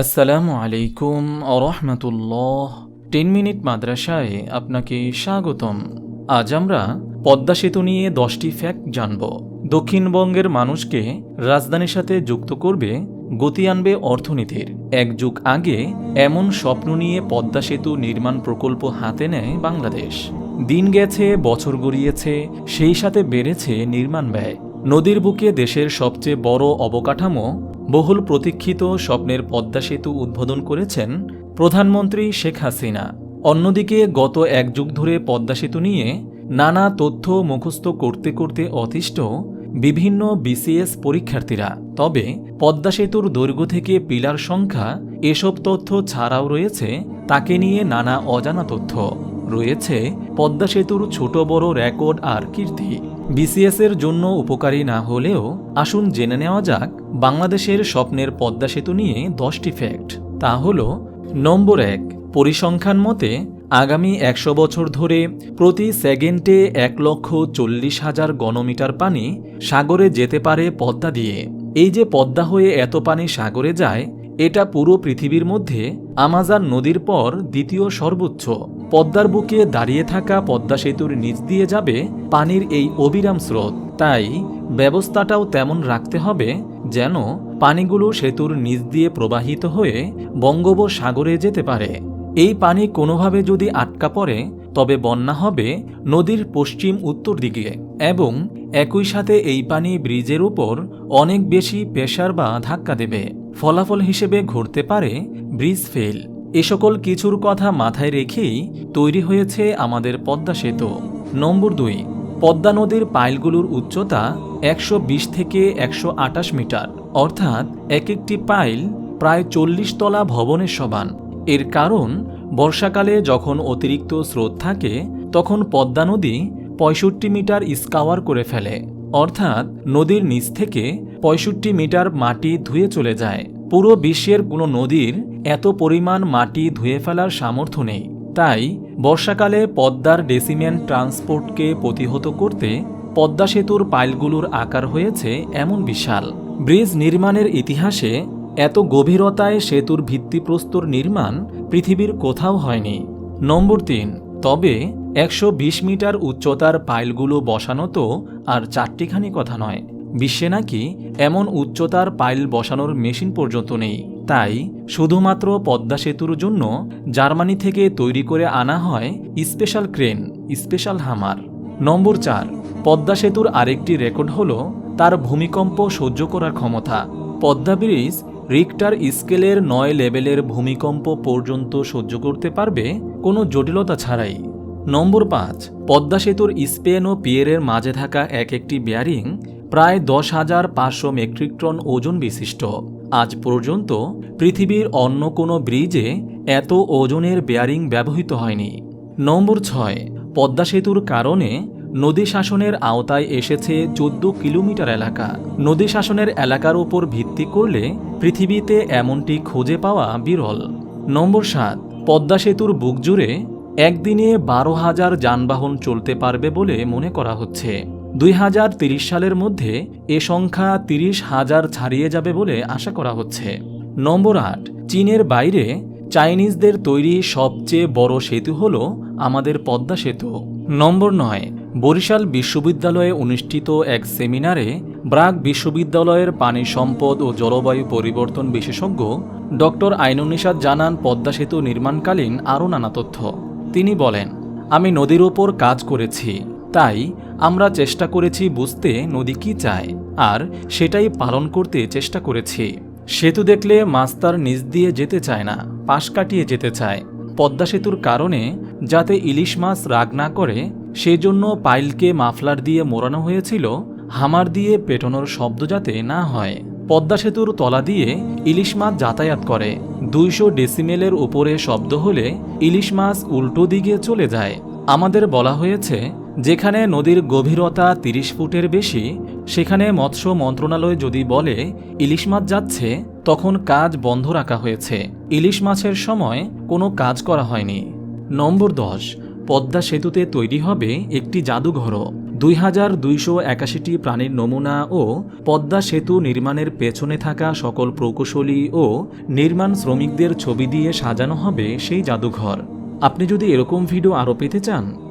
আসসালামু আলাইকুম আরহামতুল্লাহ। Ten minute মাদ্রাসায় আপনাকে স্বাগতম। আজ আমরা পদ্মা সেতু নিয়ে দশটি ফ্যাক্ট জানব। দক্ষিণবঙ্গের মানুষকে রাজধানীর সাথে যুক্ত করবে, গতি আনবে অর্থনীতির। এক যুগ আগে এমন স্বপ্ন নিয়ে পদ্মা সেতু নির্মাণ প্রকল্প হাতে নেয় বাংলাদেশ। দিন গেছে, বছর গড়িয়েছে, সেই সাথে বেড়েছে নির্মাণ ব্যয়। নদীর বুকে দেশের সবচেয়ে বড় অবকাঠামো বহুল প্রতীক্ষিত স্বপ্নের পদ্মা সেতু উদ্বোধন করেছেন প্রধানমন্ত্রী শেখ হাসিনা। অন্যদিকে গত এক যুগ ধরে পদ্মা সেতু নিয়ে নানা তথ্য মুখস্থ করতে করতে অতিষ্ঠ বিভিন্ন বিসিএস পরীক্ষার্থীরা। তবে পদ্মা সেতুর দৈর্ঘ্য থেকে পিলার সংখ্যা এসব তথ্য ছাড়াও রয়েছে, তাকে নিয়ে নানা অজানা তথ্য। রয়েছে পদ্মা সেতুর ছোট বড় রেকর্ড আর কীর্তি। বিসিএস এর জন্য উপকারী না হলেও আসুন জেনে নেওয়া যাক বাংলাদেশের স্বপ্নের পদ্মা সেতু নিয়ে দশটি ফ্যাক্ট তা হল, নম্বর এক, পরিসংখ্যান মতে আগামী একশো বছর ধরে প্রতি সেকেন্ডে এক লক্ষ চল্লিশ হাজার গণমিটার পানি সাগরে যেতে পারে পদ্মা দিয়ে। এই যে পদ্মা হয়ে এত পানি সাগরে যায়, এটা পুরো পৃথিবীর মধ্যে আমাজন নদীর পর দ্বিতীয় সর্বোচ্চ। পদ্মার বুকে দাঁড়িয়ে থাকা পদ্মা সেতুর নিচ দিয়ে যাবে পানির এই অবিরাম স্রোত। তাই ব্যবস্থাটাও তেমন রাখতে হবে যেন পানিগুলো সেতুর নিচ দিয়ে প্রবাহিত হয়ে বঙ্গোপসাগরে যেতে পারে। এই পানি কোনোভাবে যদি আটকা পড়ে, তবে বন্যা হবে নদীর পশ্চিম উত্তর দিকে এবং একই সাথে এই পানি ব্রিজের উপর অনেক বেশি প্রেশার বা ধাক্কা দেবে। ফলাফল হিসেবে ঘুরতে পারে ব্রিজ ফেল। এ সকল কিছুর কথা মাথায় রেখেই তৈরি হয়েছে আমাদের পদ্মা সেতু। নম্বর দুই, পদ্মা নদীর পাইলগুলোর উচ্চতা একশো বিশ থেকে একশো আটাশ মিটার, অর্থাৎ এক একটি পাইল প্রায় চল্লিশ তলা ভবনের সমান। এর কারণ, বর্ষাকালে যখন অতিরিক্ত স্রোত থাকে, তখন পদ্মা নদী পঁয়ষট্টি মিটার স্কাওয়ার করে ফেলে, অর্থাৎ নদীর নিচ থেকে পঁয়ষট্টি মিটার মাটি ধুয়ে চলে যায়। পুরো বিশ্বের কোনো নদীর এত পরিমাণ মাটি ধুয়ে ফেলার সামর্থ্য নেই। তাই বর্ষাকালে পদ্মার ডেসিমেন্ট ট্রান্সপোর্টকে প্রতিহত করতে পদ্মা সেতুর পাইলগুলোর আকার হয়েছে এমন বিশাল। ব্রিজ নির্মাণের ইতিহাসে এত গভীরতায় সেতুর ভিত্তিপ্রস্তর নির্মাণ পৃথিবীর কোথাও হয়নি। নম্বর তিন, তবে একশো বিশ মিটার উচ্চতার পাইলগুলো বসানো তো আর চারটিখানি কথা নয়। বিশ্বে নাকি এমন উচ্চতার পাইল বসানোর মেশিন পর্যন্ত নেই। তাই শুধুমাত্র পদ্মা সেতুর জন্য জার্মানি থেকে তৈরি করে আনা হয় স্পেশাল ক্রেন, স্পেশাল হামার। নম্বর চার, পদ্মা সেতুর আরেকটি রেকর্ড হল তার ভূমিকম্প সহ্য করার ক্ষমতা। পদ্মা ব্রিজ রিক্টার স্কেলের নয় লেভেলের ভূমিকম্প পর্যন্ত সহ্য করতে পারবে কোনো জটিলতা ছাড়াই। নম্বর পাঁচ, পদ্মা সেতুর স্পেন ও পিয়েরের মাঝে থাকা এক একটি বেয়ারিং প্রায় দশ হাজার পাঁচশো মেট্রিক টন ওজন বিশিষ্ট। আজ পর্যন্ত পৃথিবীর অন্য কোনো ব্রিজে এত ওজনের বেয়ারিং ব্যবহৃত হয়নি। নম্বর ছয়, পদ্মা সেতুর কারণে নদী শাসনের আওতায় এসেছে চোদ্দ কিলোমিটার এলাকা। নদী শাসনের এলাকার উপর ভিত্তি করলে পৃথিবীতে এমনটি খুঁজে পাওয়া বিরল। নম্বর সাত, পদ্মা সেতুর বুক জুড়ে একদিনে বারো হাজার যানবাহন চলতে পারবে বলে মনে করা হচ্ছে। দুই সালের মধ্যে এ সংখ্যা তিরিশ হাজার ছাড়িয়ে যাবে বলে আশা করা হচ্ছে। নম্বর আট, চীনের বাইরে চাইনিজদের তৈরি সবচেয়ে বড় সেতু হল আমাদের পদ্মা সেতু। নম্বর নয়, বরিশাল বিশ্ববিদ্যালয়ে অনুষ্ঠিত এক সেমিনারে ব্রাক বিশ্ববিদ্যালয়ের পানি সম্পদ ও জলবায়ু পরিবর্তন বিশেষজ্ঞ ডক্টর আইনুন্নিসাদ জানান পদ্মা সেতু নির্মাণকালীন আরও নানা তথ্য। তিনি বলেন, আমি নদীর ওপর কাজ করেছি তাই আমরা চেষ্টা করেছি বুঝতে নদী কি চায়, আর সেটাই পালন করতে চেষ্টা করেছি। সেতু দেখলে মাছ তার নিচ দিয়ে যেতে চায় না, পাশ কাটিয়ে যেতে চায়। পদ্মা সেতুর কারণে যাতে ইলিশ মাছ রাগ না করে, সেজন্য পাইলকে মাফলার দিয়ে মোড়ানো হয়েছিল, হামার দিয়ে পেটানোর শব্দ যাতে না হয়। পদ্মা সেতুর তলা দিয়ে ইলিশ মাছ যাতায়াত করে। দুইশো ডেসিমেলের উপরে শব্দ হলে ইলিশ মাছ উল্টো দিকে চলে যায়। আমাদের বলা হয়েছে যেখানে নদীর গভীরতা তিরিশ ফুটের বেশি, সেখানে মৎস্য মন্ত্রণালয় যদি বলে ইলিশ মাছ যাচ্ছে, তখন কাজ বন্ধ রাখা হয়েছে। ইলিশ মাছের সময় কোনো কাজ করা হয়নি। নম্বর দশ, পদ্মা সেতুতে তৈরি হবে একটি জাদুঘরও। দুই হাজার দুইশো একাশিটি প্রাণীর নমুনা ও পদ্মা সেতু নির্মাণের পেছনে থাকা সকল প্রকৌশলী ও নির্মাণ শ্রমিকদের ছবি দিয়ে সাজানো হবে সেই জাদুঘর। আপনি যদি এরকম ভিডিও আরও পেতে চান